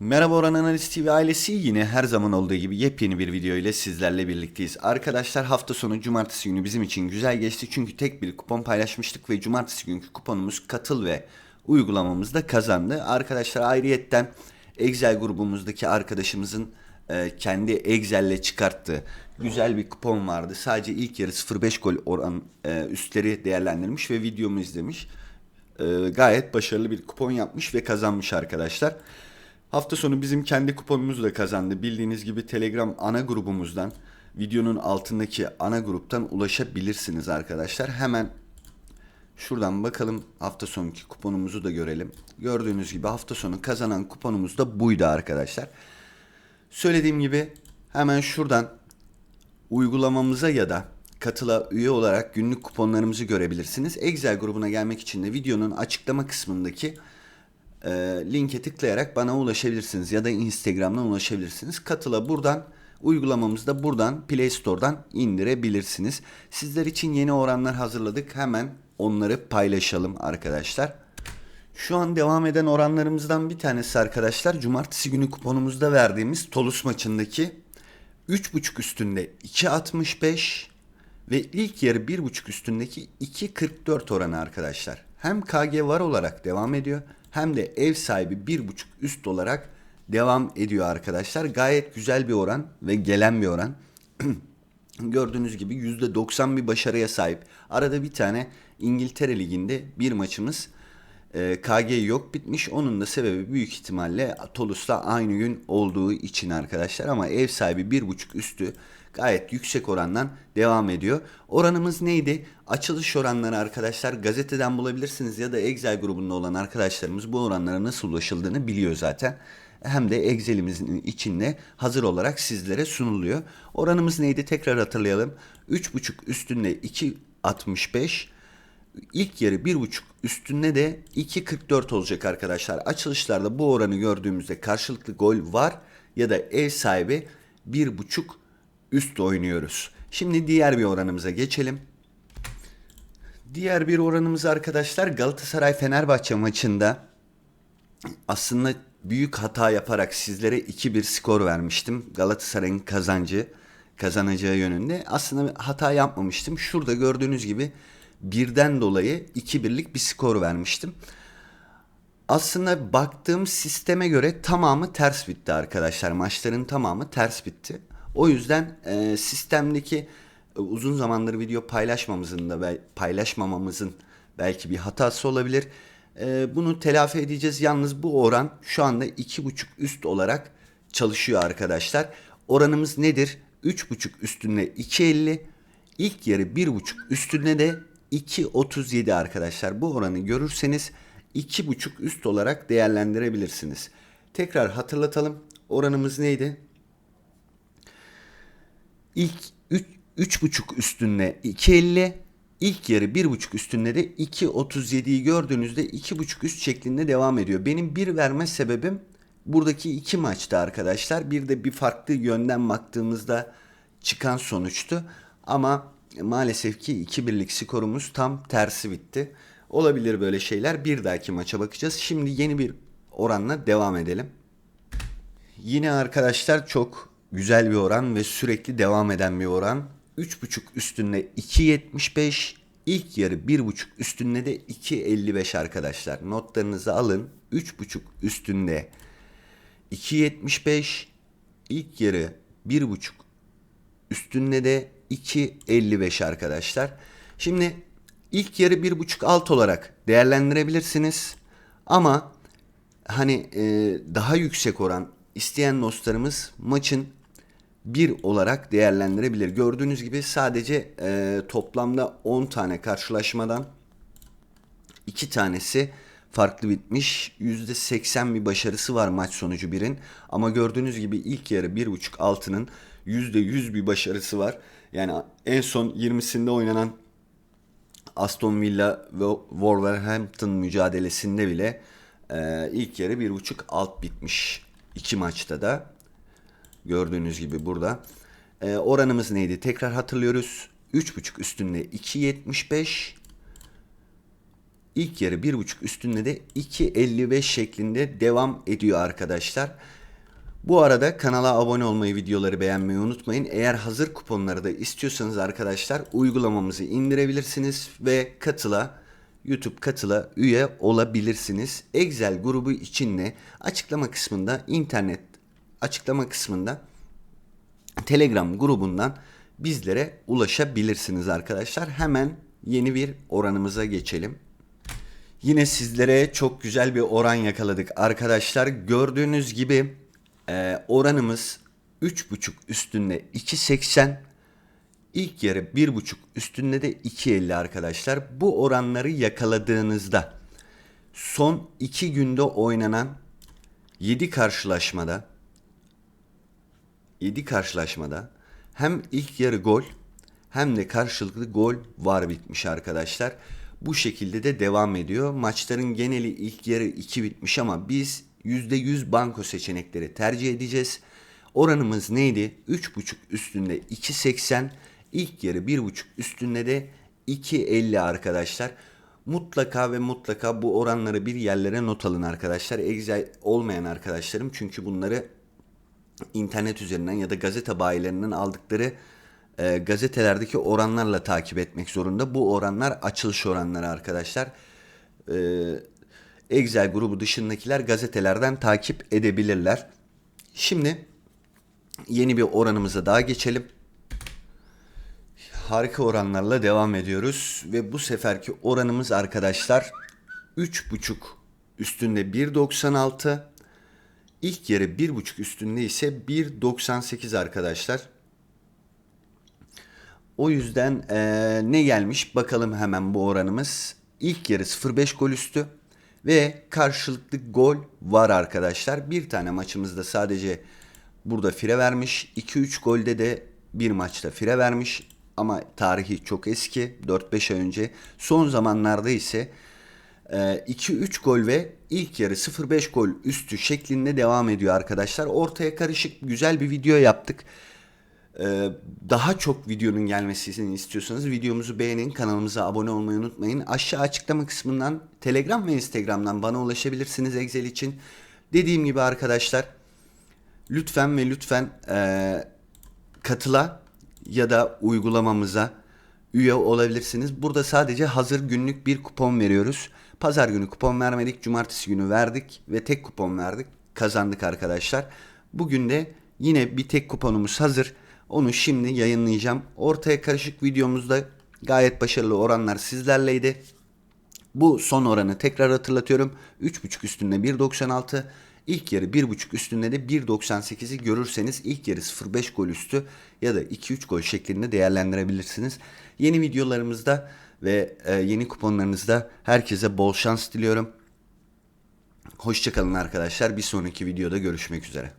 Merhaba Orhan Analiz TV ailesi yine her zaman olduğu gibi yepyeni bir video ile sizlerle birlikteyiz. Arkadaşlar hafta sonu cumartesi günü bizim için güzel geçti çünkü tek bir kupon paylaşmıştık ve cumartesi günkü kuponumuz katıl ve uygulamamızda kazandı. Arkadaşlar ayrıyetten Excel grubumuzdaki arkadaşımızın e, kendi Excel'le çıkarttığı güzel bir kupon vardı. Sadece ilk yarı 0.5 gol oran e, üstleri değerlendirmiş ve videomu izlemiş. E, gayet başarılı bir kupon yapmış ve kazanmış arkadaşlar. Hafta sonu bizim kendi kuponumuzu da kazandı. Bildiğiniz gibi Telegram ana grubumuzdan videonun altındaki ana gruptan ulaşabilirsiniz arkadaşlar. Hemen şuradan bakalım hafta sonunki kuponumuzu da görelim. Gördüğünüz gibi hafta sonu kazanan kuponumuz da buydu arkadaşlar. Söylediğim gibi hemen şuradan uygulamamıza ya da katıla üye olarak günlük kuponlarımızı görebilirsiniz. Excel grubuna gelmek için de videonun açıklama kısmındaki e, linke tıklayarak bana ulaşabilirsiniz ya da Instagram'dan ulaşabilirsiniz. Katıla buradan uygulamamızda buradan Play Store'dan indirebilirsiniz. Sizler için yeni oranlar hazırladık. Hemen onları paylaşalım arkadaşlar. Şu an devam eden oranlarımızdan bir tanesi arkadaşlar. Cumartesi günü kuponumuzda verdiğimiz Toulouse maçındaki 3.5 üstünde 2.65 ve ilk yarı 1.5 üstündeki 2.44 oranı arkadaşlar. Hem KG var olarak devam ediyor hem de ev sahibi 1.5 üst olarak devam ediyor arkadaşlar. Gayet güzel bir oran ve gelen bir oran. Gördüğünüz gibi %90 bir başarıya sahip. Arada bir tane İngiltere Ligi'nde bir maçımız e, KG yok bitmiş. Onun da sebebi büyük ihtimalle Toulouse'la aynı gün olduğu için arkadaşlar. Ama ev sahibi 1.5 üstü gayet yüksek orandan devam ediyor. Oranımız neydi? Açılış oranları arkadaşlar gazeteden bulabilirsiniz ya da Excel grubunda olan arkadaşlarımız bu oranlara nasıl ulaşıldığını biliyor zaten. Hem de Excel'imizin içinde hazır olarak sizlere sunuluyor. Oranımız neydi? Tekrar hatırlayalım. 3.5 üstünde 2.65 İlk yarı 1.5 üstünde de 2.44 olacak arkadaşlar. Açılışlarda bu oranı gördüğümüzde karşılıklı gol var ya da ev sahibi 1.5 üst oynuyoruz. Şimdi diğer bir oranımıza geçelim. Diğer bir oranımız arkadaşlar Galatasaray Fenerbahçe maçında aslında büyük hata yaparak sizlere 2-1 skor vermiştim. Galatasaray'ın kazancı kazanacağı yönünde. Aslında hata yapmamıştım. Şurada gördüğünüz gibi birden dolayı 2-1'lik bir skor vermiştim. Aslında baktığım sisteme göre tamamı ters bitti arkadaşlar. Maçların tamamı ters bitti. O yüzden e, sistemdeki e, uzun zamandır video paylaşmamızın da paylaşmamamızın belki bir hatası olabilir. E, bunu telafi edeceğiz. Yalnız bu oran şu anda 2.5 üst olarak çalışıyor arkadaşlar. Oranımız nedir? 3.5 üstünde 2.50. İlk yarı 1.5 üstünde de 2.37 arkadaşlar. Bu oranı görürseniz 2.5 üst olarak değerlendirebilirsiniz. Tekrar hatırlatalım. Oranımız neydi? İlk 3.5 üstünde 2.50 İlk yarı 1.5 üstünde de 2.37'yi gördüğünüzde 2.5 üst şeklinde devam ediyor. Benim bir verme sebebim buradaki iki maçta arkadaşlar. Bir de bir farklı yönden baktığımızda çıkan sonuçtu. Ama maalesef ki 2-1'lik skorumuz tam tersi bitti. Olabilir böyle şeyler. Bir dahaki maça bakacağız. Şimdi yeni bir oranla devam edelim. Yine arkadaşlar çok güzel bir oran ve sürekli devam eden bir oran. 3.5 üstünde 2.75, ilk yarı 1.5 üstünde de 2.55 arkadaşlar. Notlarınızı alın. 3.5 üstünde 2.75, ilk yarı 1.5 üstünde de 2.55 arkadaşlar. Şimdi ilk yarı 1.5 alt olarak değerlendirebilirsiniz. Ama hani e, daha yüksek oran isteyen dostlarımız maçın bir olarak değerlendirebilir. Gördüğünüz gibi sadece e, toplamda 10 tane karşılaşmadan 2 tanesi farklı bitmiş. %80 bir başarısı var maç sonucu birin. Ama gördüğünüz gibi ilk yarı 1.5 altının %100 bir başarısı var. Yani en son 20'sinde oynanan Aston Villa ve Wolverhampton mücadelesinde bile e, ilk yarı 1.5 alt bitmiş. iki maçta da. Gördüğünüz gibi burada. E, oranımız neydi? Tekrar hatırlıyoruz. 3.5 üstünde 2.75. İlk yarı 1.5 üstünde de 2.55 şeklinde devam ediyor arkadaşlar. Bu arada kanala abone olmayı, videoları beğenmeyi unutmayın. Eğer hazır kuponları da istiyorsanız arkadaşlar uygulamamızı indirebilirsiniz ve katıla YouTube katıla üye olabilirsiniz. Excel grubu için de açıklama kısmında internet açıklama kısmında Telegram grubundan bizlere ulaşabilirsiniz arkadaşlar. Hemen yeni bir oranımıza geçelim. Yine sizlere çok güzel bir oran yakaladık arkadaşlar. Gördüğünüz gibi e, oranımız 3.5 üstünde 2.80 İlk yarı 1.5 üstünde de 2.50 arkadaşlar. Bu oranları yakaladığınızda son 2 günde oynanan 7 karşılaşmada 7 karşılaşmada hem ilk yarı gol hem de karşılıklı gol var bitmiş arkadaşlar. Bu şekilde de devam ediyor. Maçların geneli ilk yarı 2 bitmiş ama biz %100 banko seçenekleri tercih edeceğiz. Oranımız neydi? 3.5 üstünde 2.80 ilk yarı 1.5 üstünde de 2.50 arkadaşlar. Mutlaka ve mutlaka bu oranları bir yerlere not alın arkadaşlar. Excel olmayan arkadaşlarım çünkü bunları internet üzerinden ya da gazete bayilerinden aldıkları e, gazetelerdeki oranlarla takip etmek zorunda. Bu oranlar açılış oranları arkadaşlar. E, Excel grubu dışındakiler gazetelerden takip edebilirler. Şimdi yeni bir oranımıza daha geçelim. Harika oranlarla devam ediyoruz ve bu seferki oranımız arkadaşlar 3.5 üstünde 1.96 İlk yarı 1.5 üstünde ise 1.98 arkadaşlar. O yüzden eee, ne gelmiş bakalım hemen bu oranımız. İlk yarı 0.5 gol üstü ve karşılıklı gol var arkadaşlar. Bir tane maçımızda sadece burada fire vermiş. 2-3 golde de bir maçta fire vermiş. Ama tarihi çok eski 4-5 ay önce. Son zamanlarda ise e, 2-3 gol ve ilk yarı 0-5 gol üstü şeklinde devam ediyor arkadaşlar. Ortaya karışık güzel bir video yaptık. Ee, daha çok videonun gelmesini istiyorsanız videomuzu beğenin, kanalımıza abone olmayı unutmayın. Aşağı açıklama kısmından Telegram ve Instagram'dan bana ulaşabilirsiniz Excel için. Dediğim gibi arkadaşlar lütfen ve lütfen eee, katıla ya da uygulamamıza üye olabilirsiniz. Burada sadece hazır günlük bir kupon veriyoruz. Pazar günü kupon vermedik, cumartesi günü verdik ve tek kupon verdik. Kazandık arkadaşlar. Bugün de yine bir tek kuponumuz hazır. Onu şimdi yayınlayacağım. Ortaya karışık videomuzda gayet başarılı oranlar sizlerleydi. Bu son oranı tekrar hatırlatıyorum. 3.5 üstünde 1.96. İlk yarı 1.5 üstünde de 1.98'i görürseniz ilk yarı 0.5 gol üstü ya da 2-3 gol şeklinde değerlendirebilirsiniz. Yeni videolarımızda ve e, yeni kuponlarınızda herkese bol şans diliyorum. Hoşçakalın arkadaşlar. Bir sonraki videoda görüşmek üzere.